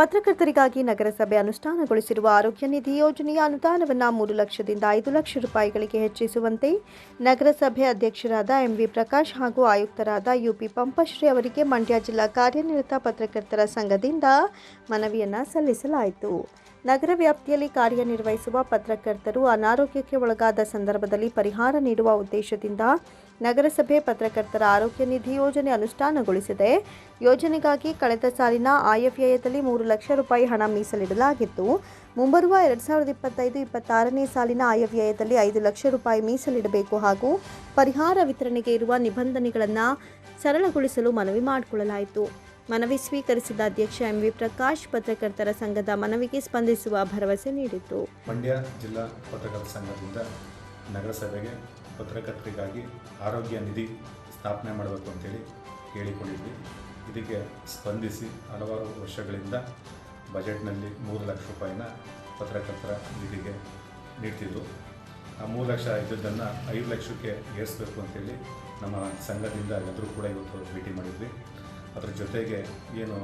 ಪತ್ರಕರ್ತರಿಗಾಗಿ ನಗರಸಭೆ ಅನುಷ್ಠಾನಗೊಳಿಸಿರುವ ಆರೋಗ್ಯ ನಿಧಿ ಯೋಜನೆಯ ಅನುದಾನವನ್ನು ಮೂರು ಲಕ್ಷದಿಂದ ಐದು ಲಕ್ಷ ರೂಪಾಯಿಗಳಿಗೆ ಹೆಚ್ಚಿಸುವಂತೆ ನಗರಸಭೆ ಅಧ್ಯಕ್ಷರಾದ ಎಂವಿ ಪ್ರಕಾಶ್ ಹಾಗೂ ಆಯುಕ್ತರಾದ ಯುಪಿ ಪಂಪಶ್ರೀ ಅವರಿಗೆ ಮಂಡ್ಯ ಜಿಲ್ಲಾ ಕಾರ್ಯನಿರತ ಪತ್ರಕರ್ತರ ಸಂಘದಿಂದ ಮನವಿಯನ್ನು ಸಲ್ಲಿಸಲಾಯಿತು. ನಗರ ವ್ಯಾಪ್ತಿಯಲ್ಲಿ ಕಾರ್ಯನಿರ್ವಹಿಸುವ ಪತ್ರಕರ್ತರು ಅನಾರೋಗ್ಯಕ್ಕೆ ಒಳಗಾದ ಸಂದರ್ಭದಲ್ಲಿ ಪರಿಹಾರ ನೀಡುವ ಉದ್ದೇಶದಿಂದ ನಗರಸಭೆ ಪತ್ರಕರ್ತರ ಆರೋಗ್ಯ ನಿಧಿ ಯೋಜನೆ ಅನುಷ್ಠಾನಗೊಳಿಸಿದೆ. ಯೋಜನೆಗಾಗಿ ಕಳೆದ ಸಾಲಿನ ಆಯವ್ಯಯದಲ್ಲಿ ಮೂರು ಲಕ್ಷ ರೂಪಾಯಿ ಹಣ ಮೀಸಲಿಡಲಾಗಿತ್ತು. ಮುಂಬರುವ ಎರಡು ಸಾವಿರದ ಇಪ್ಪತ್ತೈದು ಇಪ್ಪತ್ತಾರನೇ ಸಾಲಿನ ಆಯವ್ಯಯದಲ್ಲಿ ಐದು ಲಕ್ಷ ರೂಪಾಯಿ ಮೀಸಲಿಡಬೇಕು ಹಾಗೂ ಪರಿಹಾರ ವಿತರಣೆಗೆ ಇರುವ ನಿಬಂಧನೆಗಳನ್ನು ಸರಳಗೊಳಿಸಲು ಮನವಿ ಮಾಡಿಕೊಳ್ಳಲಾಯಿತು. ಮನವಿ ಸ್ವೀಕರಿಸಿದ ಅಧ್ಯಕ್ಷ ಎಂವಿ ಪ್ರಕಾಶ್, ಪತ್ರಕರ್ತರ ಸಂಘದ ಮನವಿಗೆ ಸ್ಪಂದಿಸುವ ಭರವಸೆ ನೀಡಿತು. ಮಂಡ್ಯ ಜಿಲ್ಲಾ ಪತ್ರಕರ್ತರ ಸಂಘದಿಂದ ನಗರಸಭೆಗೆ ಪತ್ರಕರ್ತರಿಗಾಗಿ ಆರೋಗ್ಯ ನಿಧಿ ಸ್ಥಾಪನೆ ಮಾಡಬೇಕು ಅಂತೇಳಿ ಕೇಳಿಕೊಂಡಿದ್ವಿ. ಇದಕ್ಕೆ ಸ್ಪಂದಿಸಿ ಹಲವಾರು ವರ್ಷಗಳಿಂದ ಬಜೆಟ್ನಲ್ಲಿ ಮೂರು ಲಕ್ಷ ರೂಪಾಯಿನ ಪತ್ರಕರ್ತರ ನಿಧಿಗೆ ನೀಡ್ತಿದ್ರು. ಆ ಮೂರು ಲಕ್ಷ ಇದ್ದದ್ದನ್ನು ಐದು ಲಕ್ಷಕ್ಕೆ ಏರಿಸಬೇಕು ಅಂತೇಳಿ ನಮ್ಮ ಸಂಘದಿಂದ ಎಲ್ಲರೂ ಕೂಡ ಇವತ್ತು ಭೇಟಿ ಮಾಡಿದ್ವಿ. ಅದ್ರ ಜೊತೆಗೆ ಏನು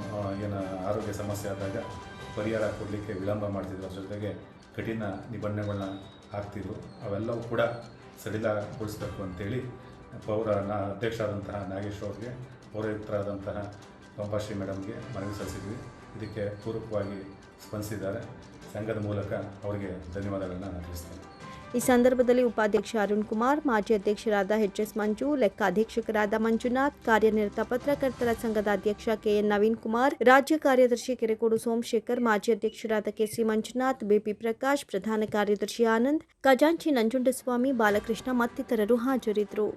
ಏನು ಆರೋಗ್ಯ ಸಮಸ್ಯೆ ಆದಾಗ ಪರಿಹಾರ ಕೊಡಲಿಕ್ಕೆ ವಿಳಂಬ ಮಾಡ್ತಿದ್ರು. ಅದ್ರ ಜೊತೆಗೆ ಕಠಿಣ ನಿಬಂಧನೆಗಳನ್ನ ಹಾಕ್ತಿದ್ರು. ಅವೆಲ್ಲವೂ ಕೂಡ ಸಡಿಲಗೊಳಿಸಬೇಕು ಅಂತೇಳಿ ಪೌರ ನಾ ಅಧ್ಯಕ್ಷರಾದಂತಹ ನಾಗೇಶ್ ಅವ್ರಿಗೆ ಪೌರಾಯುಕ್ತರಾದಂತಹ ಪಂಪಾಶ್ರೀ ಮೇಡಮ್ಗೆ ಮನವಿ ಸಲ್ಲಿಸಿದ್ವಿ. ಇದಕ್ಕೆ ಪೂರಕವಾಗಿ ಸ್ಪಂದಿಸಿದ್ದಾರೆ. ಸಂಘದ ಮೂಲಕ ಅವರಿಗೆ ಧನ್ಯವಾದಗಳನ್ನು ತಿಳಿಸ್ತೇನೆ. ಈ ಸಂದರ್ಭದಲ್ಲಿ ಉಪಾಧ್ಯಕ್ಷ ಅರುಣ್ ಕುಮಾರ್, ಮಾಜಿ ಅಧ್ಯಕ್ಷರಾದ ಎಚ್ ಎಸ್ ಮಂಜು ಲೆಕ್ಕ ಅಧೀಕ್ಷಕರಾದ ಮಂಜುನಾಥ್, ಕಾರ್ಯನಿರತ ಪತ್ರಕರ್ತರ ಸಂಘದ ಅಧ್ಯಕ್ಷ ಕೆಎನ್ ನವೀನ್ ಕುಮಾರ್, ರಾಜ್ಯ ಕಾರ್ಯದರ್ಶಿ ಕೆರೆಕೋಡು ಸೋಮಶೇಖರ್, ಮಾಜಿ ಅಧ್ಯಕ್ಷರಾದ ಕೆಸಿ ಮಂಜುನಾಥ್, ಬಿಪಿ ಪ್ರಕಾಶ್, ಪ್ರಧಾನ ಕಾರ್ಯದರ್ಶಿ ಆನಂದ್, ಖಜಾಂಚಿ ನಂಜುಂಡಸ್ವಾಮಿ, ಬಾಲಕೃಷ್ಣ ಮತ್ತಿತರರು ಹಾಜರಿದ್ದರು.